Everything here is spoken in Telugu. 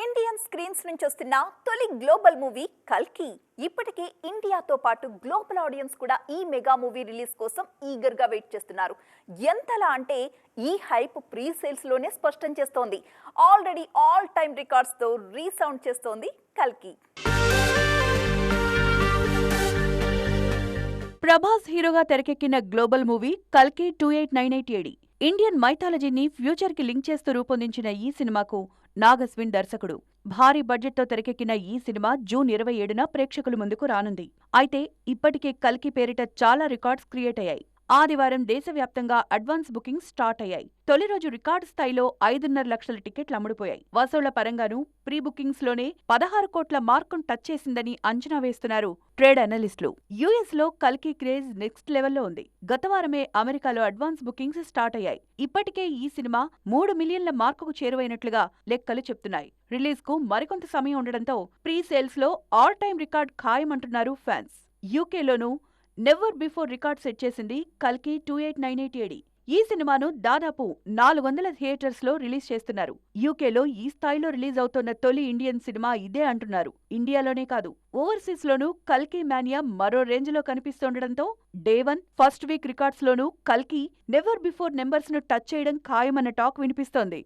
ఇండియన్ స్క్రీన్స్ నుంచి వస్తున్న తొలి గ్లోబల్ మూవీ కల్కి. ఇప్పటికే ఇండియాతో పాటు గ్లోబల్ ఆడియన్స్ కూడా ఈ మెగా మూవీ రిలీజ్ కోసం ఈగర్గా వెయిట్ చేస్తున్నారు. ఎంతలా అంటే ఈ హైప్ ప్రీ సేల్స్లోనే స్పష్టం చేస్తోంది. ఆల్రెడీ ఆల్ టైమ్ రికార్డ్స్తో రీసౌండ్ చేస్తోంది కల్కి. ప్రభాస్ హీరోగా తెరకెక్కిన గ్లోబల్ మూవీ కల్కి two eight nine eight AD. Indian మైథాలజీని ఫ్యూచర్కి లింక్ చేస్తూ రూపొందించిన ఈ సినిమాకు నాగస్విన్ దర్శకుడు. భారీ బడ్జెట్తో తెరకెక్కిన ఈ సినిమా జూన్ ఇరవై ఏడున ప్రేక్షకుల ముందుకు రానుంది. అయితే ఇప్పటికే కల్కి పేరిట చాలా రికార్డ్స్ క్రియేట్ అయ్యాయి. ఆదివారం దేశవ్యాప్తంగా అడ్వాన్స్ బుకింగ్స్ స్టార్ట్ అయ్యాయి. తొలి రోజు రికార్డు స్థాయిలో ఐదున్నర లక్షల టికెట్లు అమ్ముడుపోయాయి. వసూళ్ళ పరంగానూ ప్రీ బుకింగ్స్లోనే పదహారు కోట్ల మార్కును టచ్ చేసిందని అంచనా వేస్తున్నారు ట్రేడ్ అనలిస్టులు. యుఎస్లో కల్కి క్రేజ్ నెక్స్ట్ లెవెల్లో ఉంది. గత వారమే అమెరికాలో అడ్వాన్స్ బుకింగ్స్ స్టార్ట్ అయ్యాయి. ఇప్పటికే ఈ సినిమా మూడు మిలియన్ల మార్కుకు చేరువైనట్లుగా లెక్కలు చెప్తున్నాయి. రిలీజ్కు మరికొంత సమయం ఉండడంతో ప్రీ సేల్స్లో ఆల్ టైమ్ రికార్డ్ ఖాయమంటున్నారు ఫ్యాన్స్. యూకేలోనూ నెవర్ బిఫోర్ రికార్డ్ సెట్ చేసింది కల్కి two eight nine eight AD. ఈ సినిమాను దాదాపు నాలుగు వందల థియేటర్స్లో రిలీజ్ చేస్తున్నారు. యూకేలో ఈ స్థాయిలో రిలీజ్ అవుతున్న తొలి ఇండియన్ సినిమా ఇదే అంటున్నారు. ఇండియాలోనే కాదు ఓవర్సీస్ లోనూ కల్కి మానియా మరో రేంజ్లో కనిపిస్తుండటంతో day one first week records లోనూ కల్కి నెవర్ బిఫోర్ నెంబర్స్ను టచ్ చేయడం ఖాయమన్న టాక్ వినిపిస్తోంది.